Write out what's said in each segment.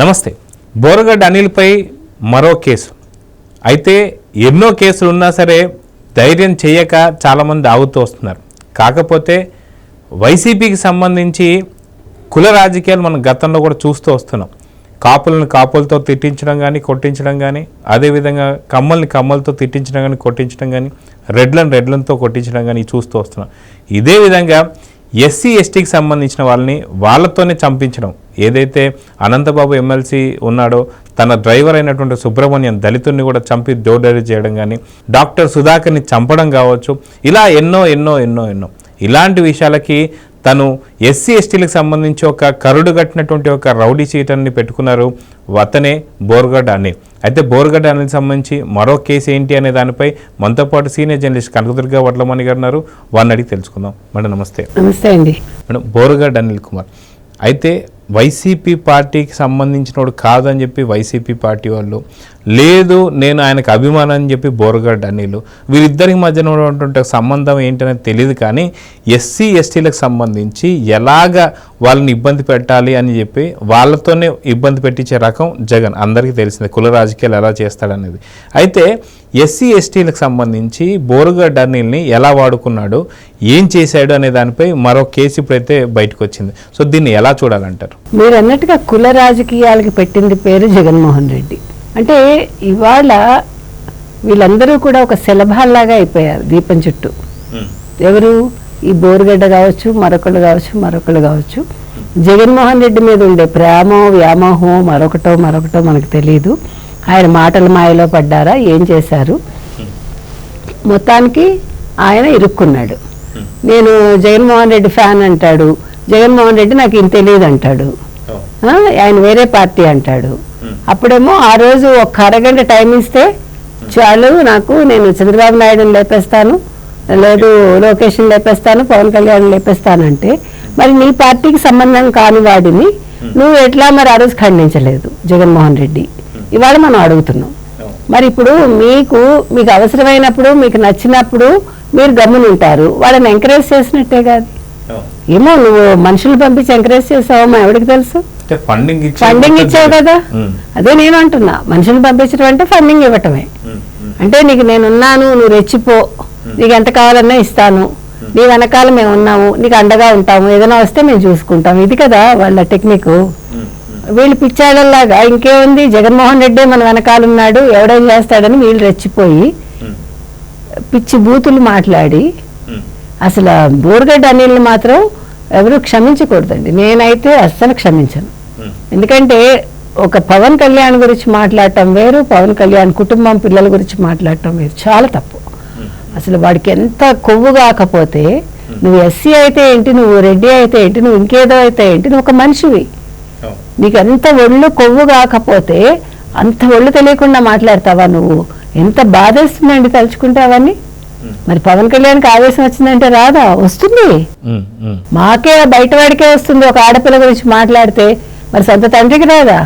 నమస్తే. బోరగడ్డ అనిల్పై మరో కేసు. అయితే ఎన్నో కేసులు ఉన్నా సరే ధైర్యం చేయక చాలామంది ఆగుతూ వస్తున్నారు. కాకపోతే వైసీపీకి సంబంధించి కుల రాజకీయాలు మనం గతంలో కూడా చూస్తూ వస్తున్నాం. కాపులను కాపులతో తిట్టించడం కానీ కొట్టించడం కానీ అదేవిధంగా కమ్మల్ని కమ్మలతో తిట్టించడం కానీ కొట్టించడం కానీ రెడ్లను రెడ్లతో కొట్టించడం కానీ చూస్తూ వస్తున్నాం. ఇదే విధంగా ఎస్సీ ఎస్టీకి సంబంధించిన వాళ్ళని వాళ్ళతోనే చంపించడం ఏదైతే అనంతబాబు ఎమ్మెల్సీ ఉన్నాడో తన డ్రైవర్ అయినటువంటి సుబ్రహ్మణ్యం దళితుడిని కూడా చంపి డోడరీ చేయడం కానీ డాక్టర్ సుధాకర్ని చంపడం కావచ్చు ఇలా ఎన్నో ఎన్నో ఎన్నో ఎన్నో. ఇలాంటి విషయాలకి తను ఎస్సీ ఎస్టీలకు సంబంధించి ఒక కరుడు కట్టినటువంటి ఒక రౌడీ చీటర్ని పెట్టుకున్నారు అతనే బోర్గడ్ అనిల్. అయితే బోర్గడ్ అనిల్ సంబంధించి మరో కేసు ఏంటి అనే దానిపై మనతో పాటు సీనియర్ జర్నలిస్ట్ కనకదుర్గ వడ్లమణి గారు ఉన్నారు. వారిని అడిగి తెలుసుకుందాం. మేడం నమస్తే. నమస్తే అండి. మేడం బోరగడ్డ అనిల్ కుమార్. అయితే వైసీపీ పార్టీకి సంబంధించినోడు కాదని చెప్పి వైసీపీ పార్టీ వాళ్ళు లేదు నేను ఆయనకు అభిమానం అని చెప్పి బోరగడ్డ అనిల్. వీరిద్దరికి మధ్యన ఉన్నటువంటి సంబంధం ఏంటనేది తెలియదు కానీ ఎస్సీ ఎస్టీలకు సంబంధించి ఎలాగ వాళ్ళని ఇబ్బంది పెట్టాలి అని చెప్పి వాళ్ళతోనే ఇబ్బంది పెట్టించే రకం జగన్. అందరికీ తెలిసింది కుల రాజకీయాలు ఎలా చేస్తాడనేది. అయితే ఎస్సీ ఎస్టీలకు సంబంధించి బోరుగడ్డ అనిల్ని ఎలా వాడుకున్నాడు ఏం చేశాడు అనే దానిపై మరో కేసు ఇప్పుడైతే బయటకు వచ్చింది సో దీన్ని ఎలా చూడాలంటారు? మీరు అన్నట్టుగా కుల రాజకీయాలకి పెట్టింది పేరు జగన్మోహన్ రెడ్డి. అంటే ఇవాళ వీళ్ళందరూ కూడా ఒక శలభాల్లాగా అయిపోయారు దీపం చుట్టూ. ఎవరు? ఈ బోరుగడ్డ కావచ్చు మరొకళ్ళు కావచ్చు మరొకళ్ళు కావచ్చు. జగన్మోహన్ రెడ్డి మీద ఉండే ప్రేమ వ్యామోహం మరొకటో మరొకటో మనకు తెలియదు ఆయన మాటల మాయలో పడ్డారా? ఏం చేశారు? మొత్తానికి ఆయన ఇరుక్కున్నాడు. నేను జగన్మోహన్ రెడ్డి ఫ్యాన్ అంటాడు. జగన్మోహన్ రెడ్డి నాకు ఇంత తెలియదు అంటాడు. ఆయన వేరే పార్టీ అంటాడు. అప్పుడేమో ఆ రోజు ఒక అరగంట టైం ఇస్తే చాలు నాకు నేను చంద్రబాబు నాయుడుని లేపేస్తాను లేదు లోకేష్ని లేపేస్తాను పవన్ కళ్యాణ్ లేపేస్తానంటే మరి నీ పార్టీకి సంబంధం కాని వాడిని నువ్వు ఎట్లా మరి ఆ రోజు ఖండించలేదు జగన్మోహన్ రెడ్డి? ఇవాళ మనం అడుగుతున్నాం. మరి ఇప్పుడు మీకు మీకు అవసరమైనప్పుడు మీకు నచ్చినప్పుడు మీరు గమ్మునుంటారు వాళ్ళని ఎంకరేజ్ చేసినట్టే కాదు. ఏమో నువ్వు మనుషులు పంపించి ఎంకరేజ్ చేసావో మా ఎవరికి తెలుసు? ఫండింగ్ ఇచ్చి ఫండింగ్ ఇచ్చావు కదా. అదే నేను అంటున్నా. మనుషులు పంపించడం అంటే ఫండింగ్ ఇవ్వటమే. అంటే నీకు నేను ఉన్నాను నువ్వు రెచ్చిపో. నీకు ఎంత కావాలన్నా ఇస్తాను. నీ వెనకాల మేము ఉన్నాము నీకు అండగా ఉంటాము. ఏదైనా వస్తే మేము చూసుకుంటాం. ఇది కదా వాళ్ళ టెక్నిక్ వీళ్ళు పిచ్చాడల్లాగా ఇంకేముంది? జగన్మోహన్ రెడ్డి మన వెనకాల ఉన్నాడు ఎవడేం చేస్తాడని వీళ్ళు రెచ్చిపోయి పిచ్చి బూతులు మాట్లాడి అసలు బోర్గడ్డ అనిల్ని మాత్రం ఎవరు క్షమించకూడదండి. నేనైతే అస్సలు క్షమించను. ఎందుకంటే ఒక పవన్ కళ్యాణ్ గురించి మాట్లాడటం వేరు పవన్ కళ్యాణ్ కుటుంబం పిల్లల గురించి మాట్లాడటం వేరు. చాలా తప్పు. అసలు వాడికి ఎంత కొవ్వు కాకపోతే నువ్వు ఎస్సీ అయితే ఏంటి నువ్వు రెడ్డి అయితే ఏంటి నువ్వు ఇంకేదో అయితే ఏంటి నువ్వు ఒక మనిషివి. నీకు ఎంత ఒళ్ళు కొవ్వు కాకపోతే అంత ఒళ్ళు తెలియకుండా మాట్లాడతావా నువ్వు? ఎంత బాధేస్తుందండి తలుచుకుంటే అవన్నీ? ఉమ్, మరి పవన్ కళ్యాణ్కి ఆవేశం వచ్చిందంటే రాదా? వస్తుంది. మాకే బయటవాడికే వస్తుంది ఒక ఆడపిల్ల గురించి మాట్లాడితే. మరి సొంత తండ్రికి రాదా.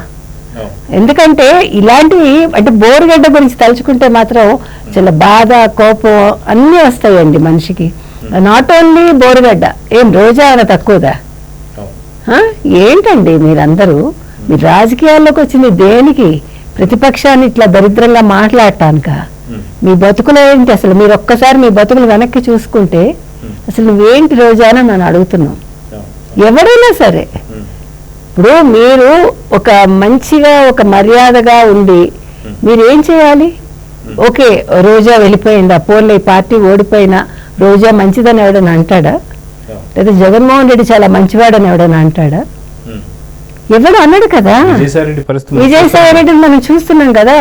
ఎందుకంటే ఇలాంటివి అంటే బోరుగడ్డ గురించి తలుచుకుంటే మాత్రం చాలా బాధ కోపం అన్నీ వస్తాయండి మనిషికి. నాట్ ఓన్లీ బోరుగడ్డ ఏం రోజా అన్న తక్కువదా? ఏంటండి మీరందరూ? మీరు రాజకీయాల్లోకి వచ్చింది దేనికి? ప్రతిపక్షాన్ని ఇట్లా దరిద్రంగా మాట్లాడటానిక? మీ బతుకులు ఏంటి? అసలు మీరు ఒక్కసారి మీ బతుకులు వెనక్కి చూసుకుంటే అసలు నువ్వేంటి రోజా అని మనం అడుగుతున్నాం. ఎవరైనా సరే. ఉమ్, ఇప్పుడు మీరు ఒక మంచిగా ఒక మర్యాదగా ఉండి మీరు ఏం చేయాలి ఓకే రోజా వెళ్ళిపోయిందా? పోన్లే ఈ పార్టీ ఓడిపోయినా రోజా మంచిదని ఎవడని అంటాడా. లేదా జగన్మోహన్ రెడ్డి చాలా మంచివాడని ఎవడని అంటాడా. ఎవడు అన్నాడు కదా. విజయసాయి రెడ్డిని మనం చూస్తున్నాం కదా.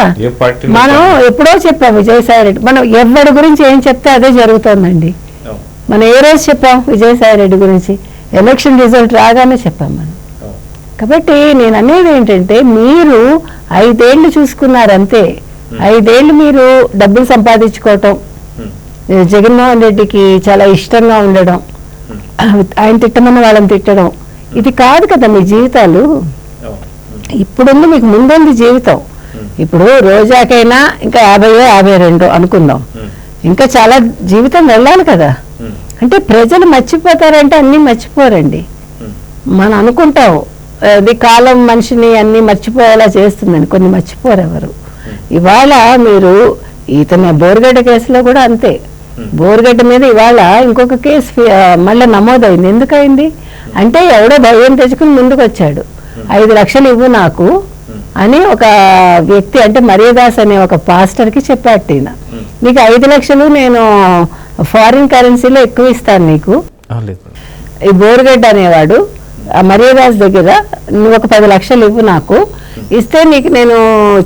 మనం ఎప్పుడో చెప్పాం విజయసాయి రెడ్డి మనం ఎవరి గురించి ఏం చెప్తే అదే జరుగుతోందండి. మనం ఏ రోజు చెప్పాం విజయసాయి రెడ్డి గురించి? ఎలక్షన్ రిజల్ట్ రాగానే చెప్పాం మనం. కాబట్టి నేను అనేది ఏంటంటే మీరు ఐదేళ్ళు చూసుకున్నారంతే. ఐదేళ్ళు మీరు డబ్బులు సంపాదించుకోవటం. జగన్మోహన్ రెడ్డికి చాలా ఇష్టంగా ఉండడం. ఆయన తిట్టమన్న వాళ్ళని తిట్టడం. ఇది కాదు కదా మీ జీవితాలు. ఇప్పుడుంది మీకు ముందుంది జీవితం. ఇప్పుడు రోజాకైనా ఇంకా యాభైయో యాభై రెండో అనుకుందాం ఇంకా చాలా జీవితం వెళ్ళాలి కదా. అంటే ప్రజలు మర్చిపోతారంటే అన్నీ మర్చిపోరండి. మనం అనుకుంటాం అది కాలం మనిషిని అన్ని మర్చిపోయేలా చేస్తుందని కొన్ని మర్చిపోరు ఎవరు. ఇవాళ మీరు ఇతని బోర్గడ్డ కేసులో కూడా అంతే. బోర్గడ్డ మీద ఇవాళ ఇంకొక కేసు మళ్ళీ నమోదైంది. ఎందుకైంది? అంటే ఎవడో భయం తెచ్చుకుని ముందుకు వచ్చాడు ఐదు లక్షలు ఇవ్వు నాకు అని ఒక వ్యక్తి అంటే మర్యాదాస్ అనే ఒక పాస్టర్కి చెప్పాడు ఈయన. నీకు ఐదు లక్షలు నేను ఫారిన్ కరెన్సీలో ఎక్కువ ఇస్తాను నీకు. ఈ బోరుగడ్డ అనేవాడు ఆ మర్యాదాస్ దగ్గర నువ్వు ఒక పది లక్షలు ఇవ్వు నాకు. ఇస్తే నీకు నేను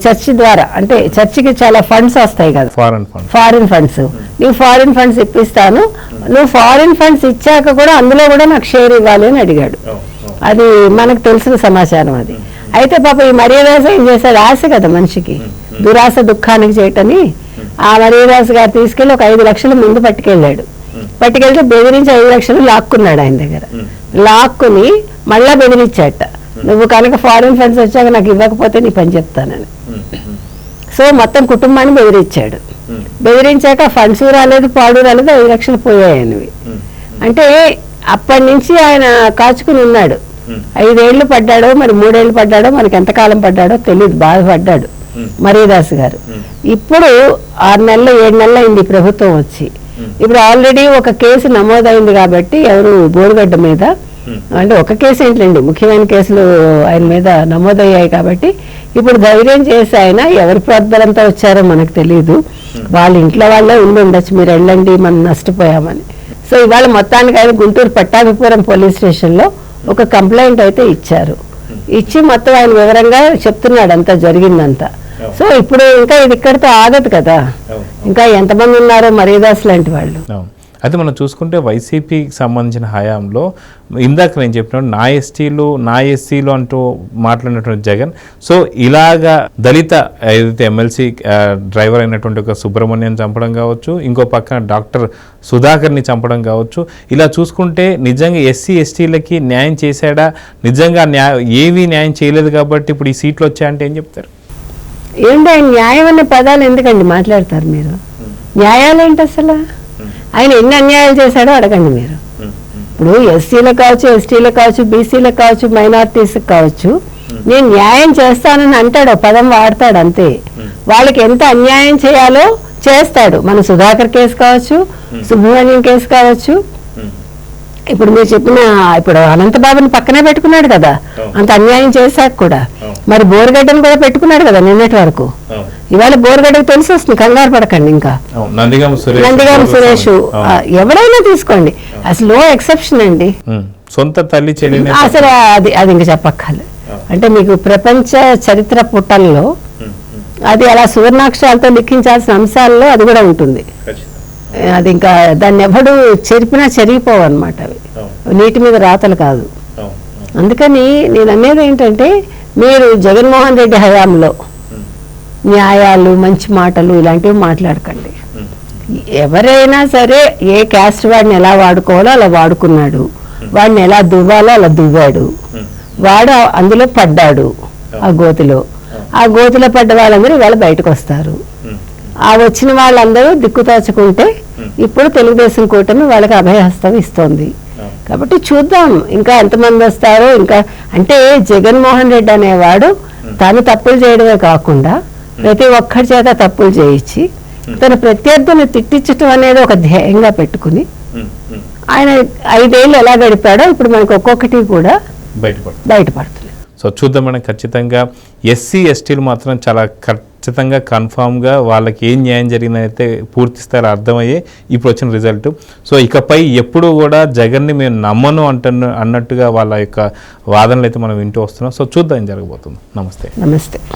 చర్చి ద్వారా అంటే చర్చికి చాలా ఫండ్స్ వస్తాయి కదా. ఫారిన్ ఫండ్స్ నీకు ఫారిన్ ఫండ్స్ ఇప్పిస్తాను. నువ్వు ఫారిన్ ఫండ్స్ ఇచ్చాక కూడా అందులో కూడా నాకు షేర్ ఇవ్వాలి అని అడిగాడు. అది మనకు తెలిసిన సమాచారం అది. అయితే పాప ఈ మర్యాదాస ఏం చేశాడు? ఆశ కదా మనిషికి. దురాశ దుఃఖానికి చేయటని ఆ మర్యాదాస గారు తీసుకెళ్ళి ఒక ఐదు లక్షలు ముందు పట్టుకెళ్ళాడు. పట్టుకెళ్తే బెదిరించి ఐదు లక్షలు లాక్కున్నాడు ఆయన దగ్గర. లాక్కుని మళ్ళా బెదిరించాట నువ్వు కనుక ఫారిన్ ఫండ్స్ వచ్చాక నాకు ఇవ్వకపోతే నీ పని చెప్తానని. సో మొత్తం కుటుంబాన్ని బెదిరించాడు. బెదిరించాక ఫండ్స్ రాలేదు పాడు రాలేదు ఐదు లక్షలు పోయాయనివి. అంటే అప్పటి నుంచి ఆయన కాచుకుని ఉన్నాడు. ఐదేళ్ళు పడ్డాడో మరి మూడేళ్ళు పడ్డాడో మనకి ఎంతకాలం పడ్డాడో తెలియదు బాధపడ్డాడు మరీదాస్ గారు. ఇప్పుడు ఆరు నెలలు ఏడు నెలలు అయింది ప్రభుత్వం వచ్చి. ఇప్పుడు ఆల్రెడీ ఒక కేసు నమోదైంది కాబట్టి ఎవరు బోరుగడ్డ మీద అంటే ఒక కేసు ఏంటండి ముఖ్యమైన కేసులు ఆయన మీద నమోదయ్యాయి కాబట్టి ఇప్పుడు ధైర్యం చేసి ఆయన ఎవరి ప్రార్థనతో వచ్చారో మనకు తెలియదు వాళ్ళ ఇంట్లో వాళ్ళే ఉండి ఉండొచ్చు మీరు వెళ్ళండి మనం నష్టపోయామని. సో ఇవాళ మొత్తానికి ఆయన గుంటూరు పట్టాభిపురం పోలీస్ స్టేషన్లో ఒక కంప్లైంట్ అయితే ఇచ్చారు. ఇచ్చి మొత్తం ఆయన వివరంగా చెప్తున్నాడు అంతా జరిగిందంతా. సో ఇప్పుడు ఇంకా ఇది ఇక్కడితో ఆగదు కదా. ఇంకా ఎంతమంది ఉన్నారో మరీదాస్ లాంటి వాళ్ళు. అయితే మనం చూసుకుంటే వైసీపీకి సంబంధించిన హయాంలో ఇందాక నేను చెప్పినట్టు నా ఎస్టీలు నా ఎస్సీలు అంటూ మాట్లాడినటువంటి జగన్. సో ఇలాగా దళిత ఏదైతే ఎమ్మెల్సీ డ్రైవర్ అయినటువంటి ఒక సుబ్రహ్మణ్యం చంపడం కావచ్చు ఇంకో పక్కన డాక్టర్ సుధాకర్ని చంపడం కావచ్చు ఇలా చూసుకుంటే నిజంగా ఎస్సీ ఎస్టీలకి న్యాయం చేశాడా? నిజంగా న్యాయ ఏవి న్యాయం చేయలేదు కాబట్టి ఇప్పుడు ఈ సీట్లు వచ్చాయంటే ఏం చెప్తారు? ఏంటి ఆయన న్యాయం అనే పదాలు ఎందుకండి మాట్లాడతారు మీరు? న్యాయాలు ఏంటి అసలు? ఆయన ఎన్ని అన్యాయాలు చేశాడో అడగండి మీరు. ఇప్పుడు ఎస్సీలకు కావచ్చు ఎస్టీలకు కావచ్చు బీసీలకు కావచ్చు మైనార్టీస్కి కావచ్చు నేను న్యాయం చేస్తానని అంటాడు పదం వాడతాడు అంతే. వాళ్ళకి ఎంత అన్యాయం చేయాలో చేస్తాడు. మన సుధాకర్ కేసు కావచ్చు సుబ్రహ్మణ్యం కేసు కావచ్చు ఇప్పుడు మీరు చెప్పిన ఇప్పుడు అనంతబాబుని పక్కనే పెట్టుకున్నాడు కదా. అంత అన్యాయం చేశాక కూడా. మరి బోరుగడ్డను కూడా పెట్టుకున్నాడు కదా నిన్నటి వరకు. ఇవాళ బోరుగడ్డకు తెలిసి వస్తుంది కంగారు పడకండి ఇంకా. నందిగామ సురేష్ ఎవరైనా తీసుకోండి. అసలు నో ఎక్సెప్షన్ అండి. సొంత తల్లి అసలు అది అది ఇంకా చెప్పక్కర్లే అంటే మీకు ప్రపంచ చరిత్ర పుటల్లో అది అలా సువర్ణాక్షరాలతో లిఖించాల్సిన అంశాల్లో అది కూడా ఉంటుంది. అది ఇంకా దాన్ని ఎవడు చెరిపినా చెరిగిపోవు అనమాట అవి నీటి మీద రాతలు కాదు. అందుకని నేను అనేది ఏంటంటే మీరు జగన్మోహన్ రెడ్డి హయాంలో న్యాయాలు మంచి మాటలు ఇలాంటివి మాట్లాడకండి. ఎవరైనా సరే ఏ క్యాస్ట్ వాడిని ఎలా వాడుకోవాలో అలా వాడుకున్నాడు. వాడిని ఎలా దువ్వాలో అలా దువ్వాడు. వాడు అందులో పడ్డాడు ఆ గోతిలో. ఆ గోతిలో పడ్డ వాళ్ళందరూ ఇవాళ బయటకు వస్తారు ఆ వచ్చిన వాళ్ళందరూ దిక్కుతోచుకుంటే ఇప్పుడు తెలుగుదేశం కూటమి వాళ్ళకి అభయహస్తం ఇస్తోంది. కాబట్టి చూద్దాం ఇంకా ఎంతమంది వస్తారో ఇంకా అంటే జగన్మోహన్ రెడ్డి అనేవాడు తాను తప్పులు చేయడమే కాకుండా ప్రతి ఒక్కరి చేత తప్పులు చేయించి తన ప్రత్యర్థులను తిట్టించటం అనేది ఒక ధ్యేయంగా పెట్టుకుని ఆయన ఐదేళ్ళు ఎలా గడిపాడో ఇప్పుడు మనకు ఒక్కొక్కటి కూడా బయటపడుతుంది. సో చూద్దాం మనం ఖచ్చితంగా ఎస్సీ ఎస్టీలు మాత్రం చాలా ఖచ్చితంగా కన్ఫామ్గా వాళ్ళకి ఏం న్యాయం జరిగిందైతే అయితే పూర్తి స్థాయిలో అర్థమయ్యే ఇప్పుడు వచ్చిన రిజల్ట్. సో ఇకపై ఎప్పుడు కూడా జగన్ని మేము నమ్మను అంటున్న అన్నట్టుగా వాళ్ళ యొక్క వాదనలు అయితే మనం వింటూ వస్తున్నాం. సో చూద్దాం జరగబోతుంది. నమస్తే. నమస్తే.